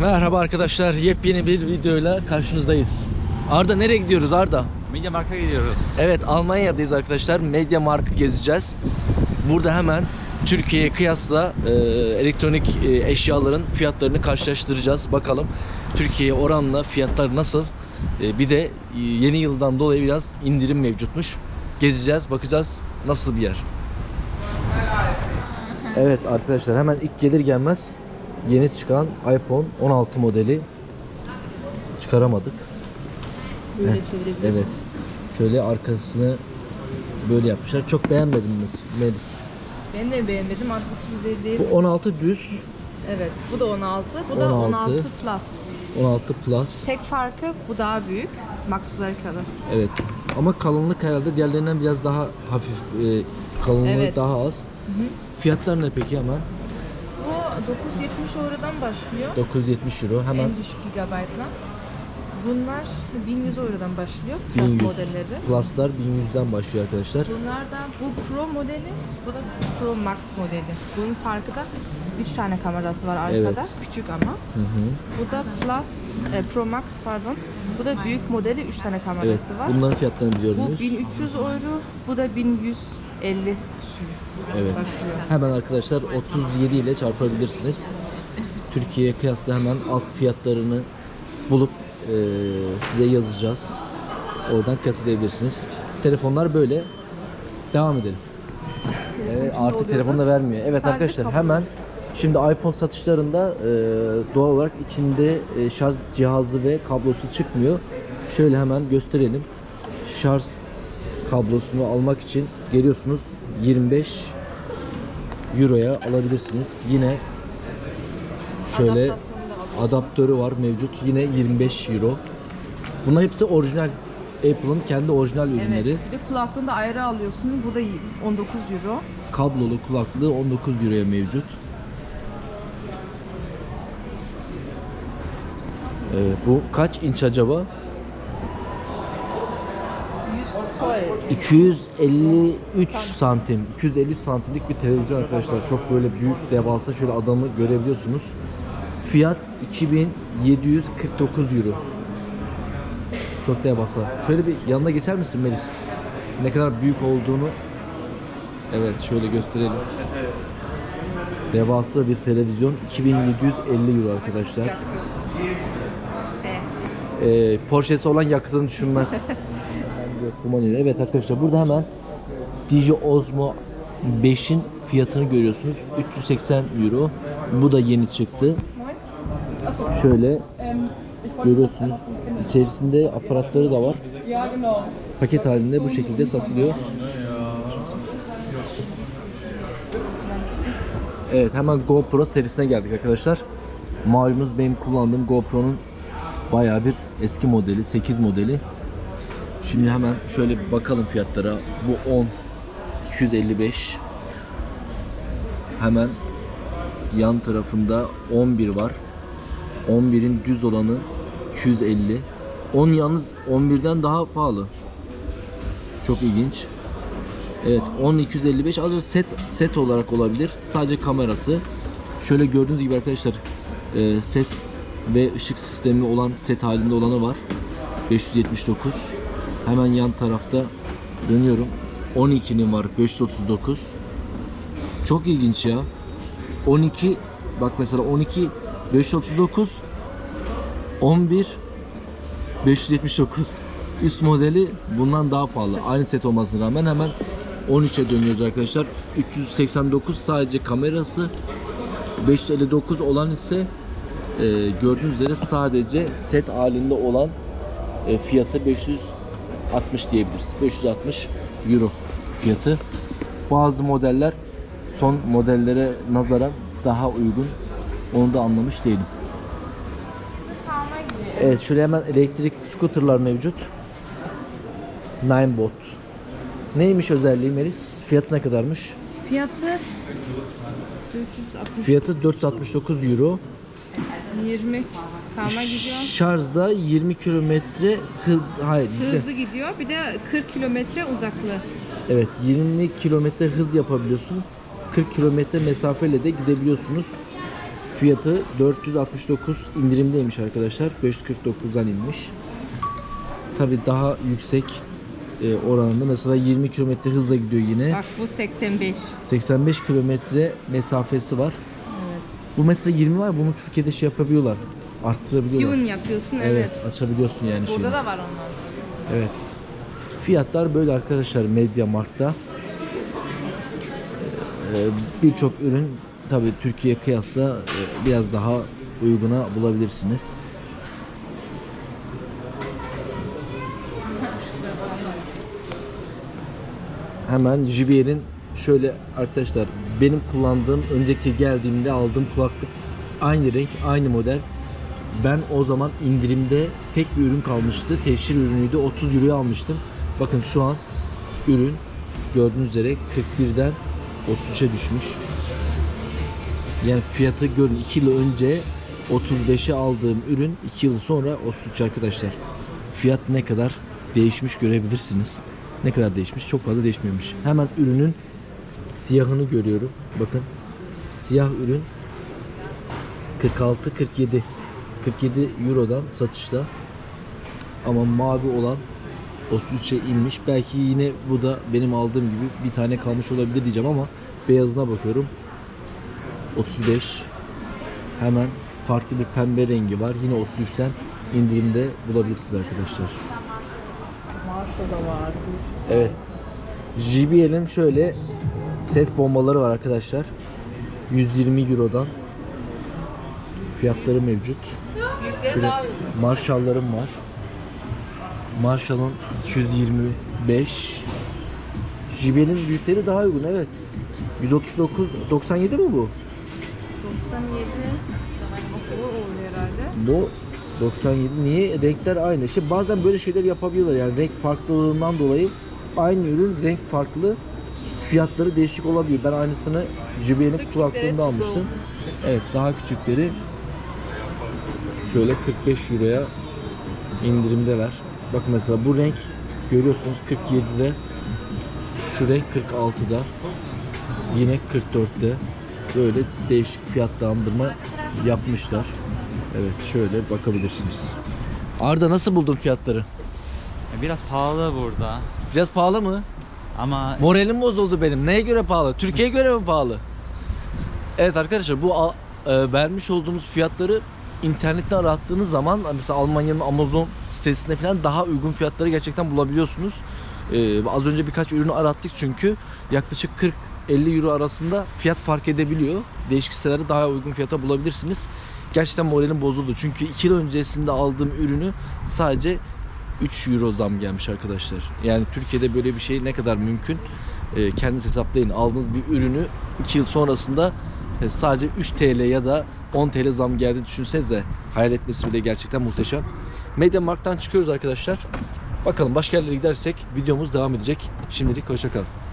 Merhaba arkadaşlar. Yepyeni bir videoyla karşınızdayız. Arda nereye gidiyoruz Arda? Media Markt'a gidiyoruz. Evet Almanya'dayız arkadaşlar. Media Markt'ı gezeceğiz. Burada hemen Türkiye'ye kıyasla e, elektronik e, eşyaların fiyatlarını karşılaştıracağız. Bakalım Türkiye'ye oranla fiyatlar nasıl? E, bir de e, yeni yıldan dolayı biraz indirim mevcutmuş. Gezeceğiz, bakacağız nasıl bir yer. Evet arkadaşlar hemen ilk gelir gelmez yeni çıkan iPhone 16 modeli çıkaramadık. Böyle Evet, çevirebiliriz. Evet. Şöyle arkasını böyle yapmışlar. Çok beğenmedim Melis. Ben de beğenmedim. Arkası güzel değil. Bu 16 düz, Evet. Bu da 16. Bu da 16. 16 Plus. 16 plus. Tek farkı bu daha büyük. Max'ları kadar. Evet. Ama kalınlık herhalde diğerlerinden biraz daha hafif e, kalınlığı Evet. daha az. hı. Fiyatlar ne peki hemen? Bu 970 eurodan başlıyor. 970 euro. Hemen En düşük gigabaytla. Bunlar 1100 eurodan başlıyor. Plus 1100. modelleri. Plus'lar 1100'den başlıyor arkadaşlar. Bunlar da bu Pro modeli, bu da Pro Max modeli. Bunun farkı da 3 tane kamerası var arkada. Evet. Küçük ama. Hı hı. Bu da Plus, e, Pro Max pardon. Bu da büyük modeli 3 tane kamerası Evet. var. Bunların fiyatlarını biliyor Bu muyuz? 1300 euro, bu da 1150 Evet. Hemen arkadaşlar 37 ile çarpabilirsiniz. Türkiye'ye kıyasla hemen alt fiyatlarını bulup eee, size yazacağız. Oradan kıyaslayabilirsiniz. Telefonlar böyle. Devam edelim. Evet, oluyor telefonu da vermiyor. Evet Sadece arkadaşlar hemen şimdi iPhone satışlarında eee, doğal olarak içinde eee, şarj cihazı ve kablosu çıkmıyor. Şöyle hemen gösterelim. Şarj kablosunu almak için geliyorsunuz 25 Euro'ya alabilirsiniz. Yine şöyle adaptörü var mevcut. Yine 25 Euro. Bunlar hepsi orijinal Apple'ın kendi orijinal Evet. ürünleri. Bir de kulaklığını da ayrı alıyorsun. Bu da 19 euro. Kablolu kulaklığı 19 Euro'ya mevcut. Evet, bu kaç inç acaba? 100 253 santim. 253 santimlik bir televizyon arkadaşlar. Çok böyle büyük devasa şöyle adamı görebiliyorsunuz. Fiyat 2749 euro. Çok devasa. Şöyle bir yanına geçer misin Melis? Ne kadar büyük olduğunu Evet şöyle gösterelim. Devasa bir televizyon 2750 euro arkadaşlar. Ee, Porsche'si olan yakıtını düşünmez. Kullanıyorum. Evet arkadaşlar burada hemen DJ Osmo 5'in fiyatını görüyorsunuz. 380 euro. Bu da yeni çıktı. Şöyle görüyorsunuz. İçerisinde aparatları da var. Paket halinde bu şekilde satılıyor. Evet hemen GoPro serisine geldik arkadaşlar. Malumunuz benim kullandığım GoPro'nun bayağı bir eski modeli, 8 modeli. Şimdi hemen şöyle bir bakalım fiyatlara. Bu 10 255. Hemen yan tarafında 11 var. 11'in düz olanı 250. 10 yalnız 11'den daha pahalı. Çok ilginç. Evet 10 255 azı set set olarak olabilir. Sadece kamerası. Şöyle gördüğünüz gibi arkadaşlar e, ses ve ışık sistemi olan set halinde olanı var. 579. Hemen yan tarafta dönüyorum. 12'nin var 539. Çok ilginç ya. 12 bak mesela 12 539 11 579 üst modeli bundan daha pahalı. Aynı set olmasına rağmen hemen 13'e dönüyoruz arkadaşlar. 389 sadece kamerası. 559 olan ise e, gördüğünüz üzere sadece set halinde olan e, fiyatı 560 diyebiliriz. 560 euro fiyatı. Bazı modeller son modellere nazaran daha uygun. Onu da anlamış değilim. Evet şöyle hemen elektrikli scooterlar mevcut. Ninebot. Neymiş özelliği Melis? Fiyatı ne kadarmış? Fiyatı 360 Fiyatı 469 euro. 20 kalma gidiyor. Şarjda 20 kilometre hız hayır Hızlı gidiyor. Bir de 40 kilometre uzaklığı. Evet 20 kilometre hız yapabiliyorsun. 40 kilometre mesafeyle de gidebiliyorsunuz. Fiyatı 469 indirimdeymiş arkadaşlar. 549'dan inmiş. Tabi daha yüksek e, oranında mesela 20 kilometre hızla gidiyor yine. Bak bu 85. 85 kilometre mesafesi var. Evet. Bu mesela 20 var. Bunu Türkiye'de şey yapabiliyorlar. Arttırabiliyorlar. Tune yapıyorsun Evet, açabiliyorsun yani Burada şeyi. da var onlar. Evet. Fiyatlar böyle arkadaşlar Media Markt'ta. Ee, Birçok ürün tabi Türkiye kıyasla e, biraz daha uyguna bulabilirsiniz. Hemen JBL'in şöyle arkadaşlar benim kullandığım önceki geldiğimde aldığım kulaklık aynı renk aynı model ben o zaman indirimde tek bir ürün kalmıştı. Teşhir ürünüydü. 30 euroya almıştım. Bakın şu an ürün gördüğünüz üzere 41'den 33'e düşmüş. Yani fiyatı görün 2 yıl önce 35'e aldığım ürün 2 yıl sonra 33 arkadaşlar. Fiyat ne kadar değişmiş görebilirsiniz. Ne kadar değişmiş? Çok fazla değişmemiş. Hemen ürünün siyahını görüyorum. Bakın. Siyah ürün 46 47 47 Euro'dan satışta. Ama mavi olan 33'e inmiş. Belki yine bu da benim aldığım gibi bir tane kalmış olabilir diyeceğim ama beyazına bakıyorum. 35 hemen farklı bir pembe rengi var. Yine 33'ten indirimde bulabilirsiniz arkadaşlar. Marshall da var. Evet. JBL'in şöyle ses bombaları var arkadaşlar. 120 Euro'dan fiyatları mevcut. Şöyle. Marshall'larım var. Marshall'ın 225. JBL'in büyükleri daha uygun evet. 139 97 mi bu? 97. O oluyor herhalde. Bu 97 niye renkler aynı? İşte bazen böyle şeyler yapabiliyorlar yani renk farklılığından dolayı aynı ürün renk farklı fiyatları değişik olabiliyor. Ben aynısını JBL'in kulaklığında almıştım. Evet daha küçükleri şöyle 45 euroya indirimdeler. Bak mesela bu renk görüyorsunuz 47'de şu renk 46'da yine 44'te böyle değişik fiyatlandırma yapmışlar. Evet şöyle bakabilirsiniz. Arda nasıl buldun fiyatları? Biraz pahalı burada Biraz pahalı mı? ama Moralim bozuldu benim. Neye göre pahalı? Türkiye'ye göre mi pahalı? Evet arkadaşlar bu e, vermiş olduğumuz fiyatları internette arattığınız zaman mesela Almanya'nın Amazon sitesinde falan daha uygun fiyatları gerçekten bulabiliyorsunuz. E, az önce birkaç ürünü arattık çünkü yaklaşık 40-50 euro arasında fiyat fark edebiliyor. Değişik sitelerde daha uygun fiyata bulabilirsiniz. Gerçekten moralim bozuldu çünkü 2 yıl öncesinde aldığım ürünü sadece 3 euro zam gelmiş arkadaşlar. Yani Türkiye'de böyle bir şey ne kadar mümkün? Ee, kendiniz hesaplayın. Aldığınız bir ürünü 2 yıl sonrasında e, sadece 3 TL ya da 10 TL zam geldi düşünsenize. Hayal etmesi bile gerçekten muhteşem. Mediamarkt'tan çıkıyoruz arkadaşlar. Bakalım başka yerlere gidersek videomuz devam edecek. Şimdilik hoşçakalın.